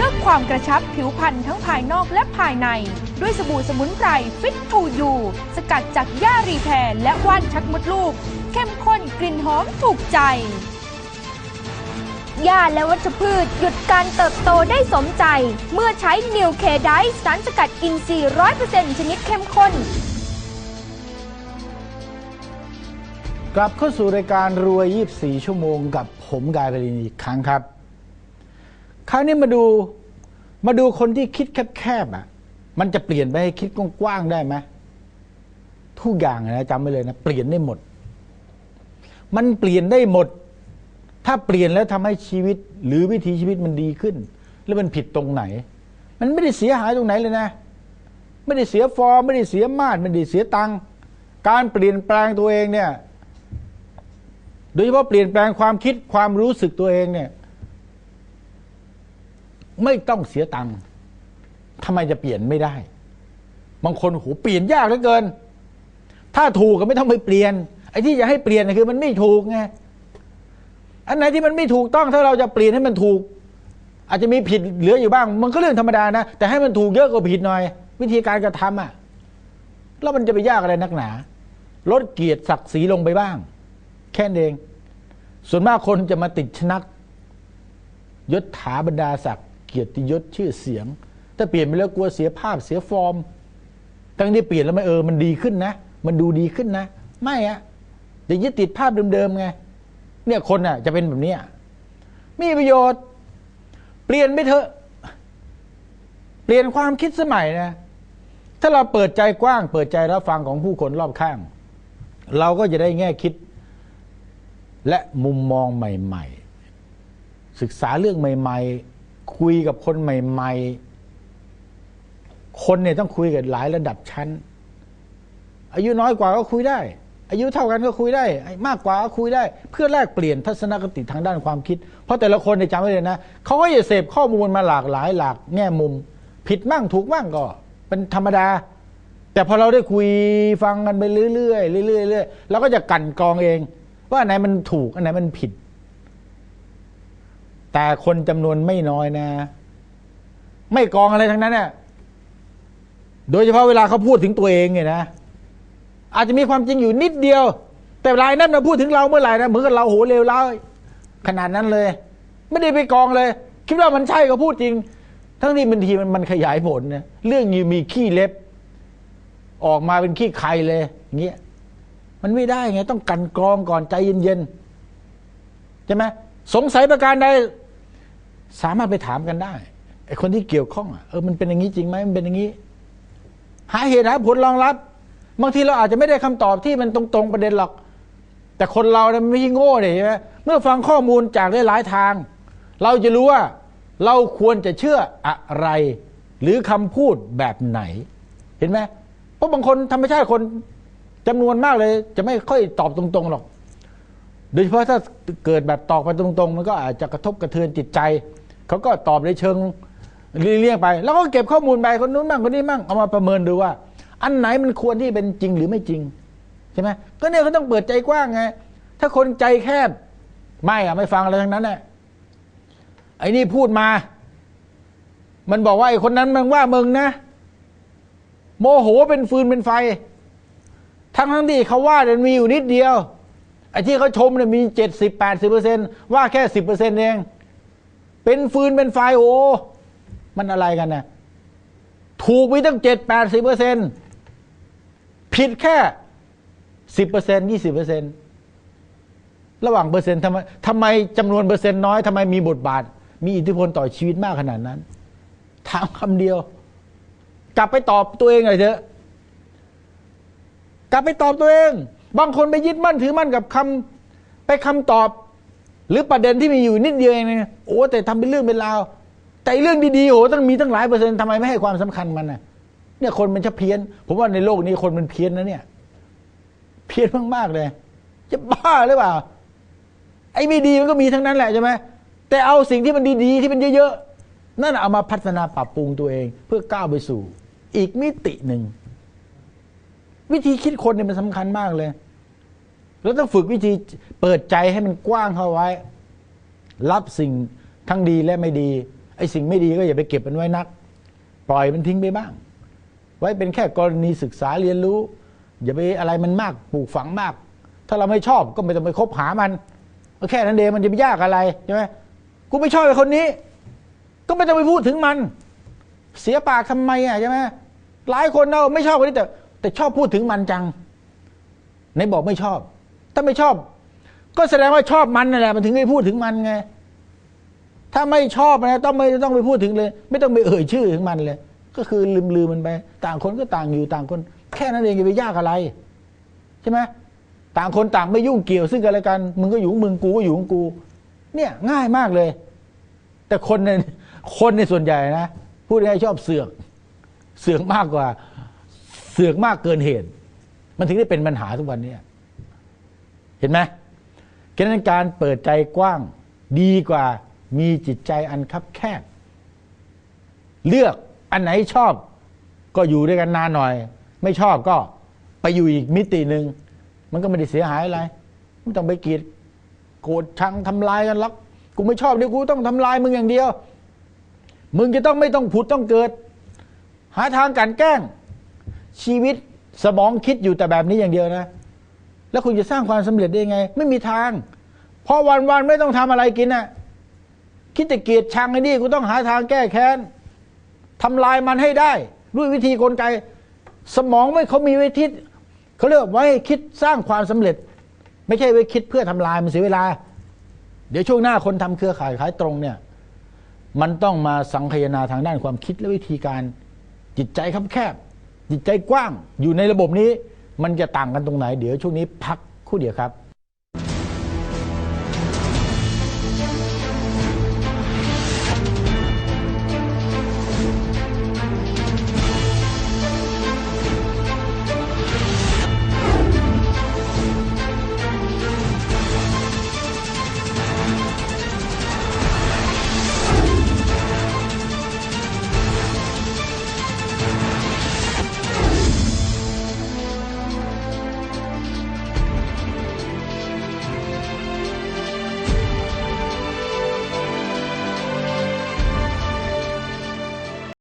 เลือกความกระชับผิวพรรณทั้งภายนอกและภายใน ด้วยสบู่สมุนไพรฟิตทูยูสกัดจากหญ้ารีแพรและว่านชักมดลูก เข้มข้นกลิ่นหอมถูกใจหญ้าและวัชพืช หยุดการเติบโตได้สมใจ เมื่อใช้นิวเคไดสารสกัดอินทรีย์100%ชนิดเข้มข้น กลับเข้าสู่รายการรวย 24 ชั่วโมงกับผมกายปรินอีกครั้งครับ คราวนี้มาดู มาดูคนที่คิดแคบๆอะ มันจะเปลี่ยนไปให้คิดกว้างๆได้ไหมทุกอย่างนะจำไว้เลยนะเปลี่ยนได้หมด มันเปลี่ยนได้หมด ถ้าเปลี่ยนแล้วทำให้ชีวิต หรือวิถีชีวิตมันดีขึ้น แล้วมันผิดตรงไหน มันไม่ได้เสียหายตรงไหนเลยนะ ไม่ได้เสียฟอร์มไม่ได้เสียมาดไม่ได้เสียตังการเปลี่ยนแปลงตัวเองเนี่ย โดยเฉพาะเปลี่ยนแปลงความคิดความรู้สึกตัวเองเนี่ย ไม่ต้องเสียตังค์ทำไมจะเปลี่ยนไม่ได้ บางคนโหเปลี่ยนยากเหลือเกิน ถ้าถูกก็ไม่ต้องไปเปลี่ยน ไอ้ที่จะให้เปลี่ยนคือ มันไม่ถูกไงอันไหนที่มันไม่ถูกต้องถ้าเราจะเปลี่ยนให้มันถูก อาจจะมีผิดเหลืออยู่บ้าง มันก็เรื่องธรรมดานะแต่ให้มันถูกเยอะกว่าผิดหน่อย วิธีการกระทำอะแล้วมันจะไปยากอะไรนักหนา ลดเกียรติศักดิ์ศรีลงไปบ้าง แค่นั้นเอง ส่วนมากคนจะมาติดชนักยศถาบรรดาศักดิ์ เกียรติยศชื่อเสียง ถ้าเปลี่ยนไปแล้วกลัวเสียภาพเสียฟอร์มทั้งที่เปลี่ยนแล้วมันเออมันดีขึ้นนะ มันดูดีขึ้นนะ ไม่อะจะยึดติดภาพเดิมๆไง เนี่ยคนอะ จะเป็นแบบนี้มีประโยชน์ เปลี่ยนไปเถอะ เปลี่ยนความคิดสมัยนะ ถ้าเราเปิดใจกว้าง เปิดใจรับฟังของผู้คนรอบข้าง เราก็จะได้แง่คิด และมุมมองใหม่ ๆ ศึกษาเรื่องใหม่ ๆ คุยกับคนใหม่ ๆ คนเนี่ยต้องคุยกับหลายระดับชั้น อายุน้อยกว่าก็คุยได้ อายุเท่ากันก็คุยได้ มากกว่าก็คุยได้ เพื่อแลกเปลี่ยนทัศนคติทางด้านความคิด เพราะแต่ละคนเนี่ยจำไว้เลยนะเขาก็จะเสพข้อมูลมาหลากหลายหลากแง่มุม ผิดบ้างถูกบ้างก็เป็นธรรมดา แต่พอเราได้คุยฟังกันไปเรื่อยๆเรื่อยๆเรื่อยๆเราก็จะกั่นกรองเอง ว่าอันไหนมันถูกอันไหนมันผิด แต่คนจำนวนไม่น้อยนะ ไม่กองอะไรทั้งนั้นน่ะโดยเฉพาะเวลาเขาพูดถึงตัวเองเนี่ยนะ อาจจะมีความจริงอยู่นิดเดียว แต่รายนั้นมาพูดถึงเราเมื่อไหร่นะเหมือนกับเราโหเลวร้ายขนาดนั้นเลย ไม่ได้ไปกองเลย คิดว่ามันใช่ก็พูดจริง ทั้งที่บางทีมันมันขยายผลนะเรื่องอยู่มีขี้เล็บ ออกมาเป็นขี้ใครเลยอย่างเงี้ยมันไม่ได้ไงต้องกันกรองก่อนใจเย็นๆใช่ไหมสงสัยประการใด สามารถไปถามกันได้ไอ้คนที่เกี่ยวข้องอะเออมันเป็นอย่างนี้จริงไหมมันเป็นอย่างนี้ หาเหตุหาผลรองรับบางทีเราอาจจะไม่ได้คำตอบที่มันตรงๆประเด็นหรอก แต่คนเราเนี่ยไม่ใช่โง่เนี่ยใช่ไหมเมื่อฟังข้อมูลจากหลายๆทาง เราจะรู้ว่าเราควรจะเชื่ออะไร หรือคำพูดแบบไหน เห็นไหมเพราะบางคนธรรมชาติคนจำนวนมากเลย จะไม่ค่อยตอบตรงๆหรอก โดยเฉพาะถ้าเกิดแบบตอบไปตรงๆ มันก็อาจจะกระทบกระเทือนจิตใจ เขาก็ตอบในเชิงเลี่ยงไป แล้วก็เก็บข้อมูลไปคนนู้นบ้างคนนี้บ้างเอามาประเมินดูว่า อันไหนมันควรที่เป็นจริงหรือไม่จริงใช่ไหมก็เนี่ยเขาต้องเปิดใจกว้างไง ถ้าคนใจแคบ ไม่อะไม่ฟังอะไรทั้งนั้นแหละไอ้นี่พูดมา มันบอกว่าไอ้คนนั้นมันว่ามึงนะ โมโหเป็นฟืนเป็นไฟ ทั้งทั้งที่เขาว่าเนี่ยมีอยู่นิดเดียวไอ้ที่เขาชมเนี่ยมีเจ็ดสิบแปดสิบเปอร์เซ็นว่าแค่สิบเปอร์เซ็นต์เอง เป็นฟืนเป็นไฟโอ้มันอะไรกันเนะถูกไปตั้งเจ็ดแปดสิบเปอร์เซ็นผิดแค่สิบเปอร์เซ็นยี่สิบเปอร์เซ็นระหว่างเปอร์เซ็นต์ทำไมทำไมจำนวนเปอร์เซ็นต์น้อยทำไมมีบทบาท มีอิทธิพลต่อชีวิตมากขนาดนั้นถามคำเดียว กลับไปตอบตัวเองหน่อยเถอะกลับไปตอบตัวเอง บางคนไปยึดมั่นถือมั่นกับคำไปคำตอบ หรือประเด็นที่มีอยู่นิดเดียวเองเนี่ยโอ้แต่ทำเป็นเรื่องเป็นราวแต่เรื่องดีๆโอ้ต้องมีตั้งหลายเปอร์เซ็นต์ทำไมไม่ให้ความสำคัญมันน่ะเนี่ยคนมันจะเพี้ยน ผมว่าในโลกนี้คนมันเพี้ยนนะเนี่ย เพี้ยนมากๆเลย จะบ้าหรือเปล่า ไอ้ไม่ดีมันก็มีทั้งนั้นแหละใช่ไหมแต่เอาสิ่งที่มันดีๆที่มันเยอะๆนั่นเอามาพัฒนาปรับปรุงตัวเอง เพื่อก้าวไปสู่ อีกมิติหนึ่งวิธีคิดคนเนี่ยมันสำคัญมากเลย แล้วต้องฝึกวิธีเปิดใจให้มันกว้างเข้าไว้ รับสิ่งทั้งดีและไม่ดีไอ้สิ่งไม่ดีก็อย่าไปเก็บมันไว้นัก ปล่อยมันทิ้งไปบ้าง ไว้เป็นแค่กรณีศึกษาเรียนรู้ อย่าไปอะไรมันมากปลูกฝังมาก ถ้าเราไม่ชอบก็ไม่ต้องไปคบหามันแค่นั้นเองมันจะไปยากอะไรใช่ไหมกูไม่ชอบไอ้คนนี้ ก็ไม่ต้องไปพูดถึงมัน เสียปากทำไมอะใช่ไหมหลายคนเราไม่ชอบคนนี้แต่ แต่ชอบพูดถึงมันจังไหนบอกไม่ชอบ ถ้าไม่ชอบ ก็แสดงว่าชอบมันนั่นแหละมันถึงได้พูดถึงมันไงถ้าไม่ชอบนะต้องไม่ต้องไปพูดถึงเลย ไม่ต้องไปเอ่ยชื่อถึงมันเลย ก็คือลืมลืมมันไป ต่างคนก็ต่างอยู่ต่างคน แค่นั้นเองจะไปยากอะไร ใช่ไหมต่างคนต่างไม่ยุ่งเกี่ยวซึ่งกันและกัน มึงก็อยู่มึงกูก็อยู่ของกู เนี่ยง่ายมากเลย แต่คนเนี่ยคนในส่วนใหญ่นะพูดง่ายชอบเสือก เสือกมากกว่า เสือกมากเกินเหตุ มันถึงได้เป็นปัญหาทุกวันเนี้ เห็นไหมฉะนั้นการเปิดใจกว้างดีกว่ามีจิตใจอันคับแคบ เลือกอันไหนชอบ ก็อยู่ด้วยกันนานหน่อย ไม่ชอบก็ไปอยู่อีกมิติหนึ่งมันก็ไม่ได้เสียหายอะไรไม่ต้องไปเกลียดโกรธชังทำลายกันหรอกกูไม่ชอบเดี๋ยวกูต้องทำลายมึงอย่างเดียว มึงจะต้องไม่ต้องผุดต้องเกิด หาทางกันแกล้ง ชีวิตสมองคิดอยู่แต่แบบนี้อย่างเดียวนะ แล้วคุณจะสร้างความสำเร็จได้ยังไง ไม่มีทาง เพราะวันๆไม่ต้องทำอะไรกินน่ะ คิดแต่เกียดชังไอ้นี่กูต้องหาทางแก้แค้นทำลายมันให้ได้ ด้วยวิธีกลไก สมองไม่เขามีว้ทิศเขาเรียกไว้คิดสร้างความสำเร็จ ไม่ใช่ไว้คิดเพื่อทำลายมันเสียเวลา เดี๋ยวช่วงหน้าคนทำเครือข่ายขายตรงเนี่ย มันต้องมาสังคายนาทางด้านความคิดและวิธีการจิตใจคับแคบจิตใจกว้างอยู่ในระบบนี้ มันจะต่างกันตรงไหนเดี๋ยวช่วงนี้พักครู่เดียวครับ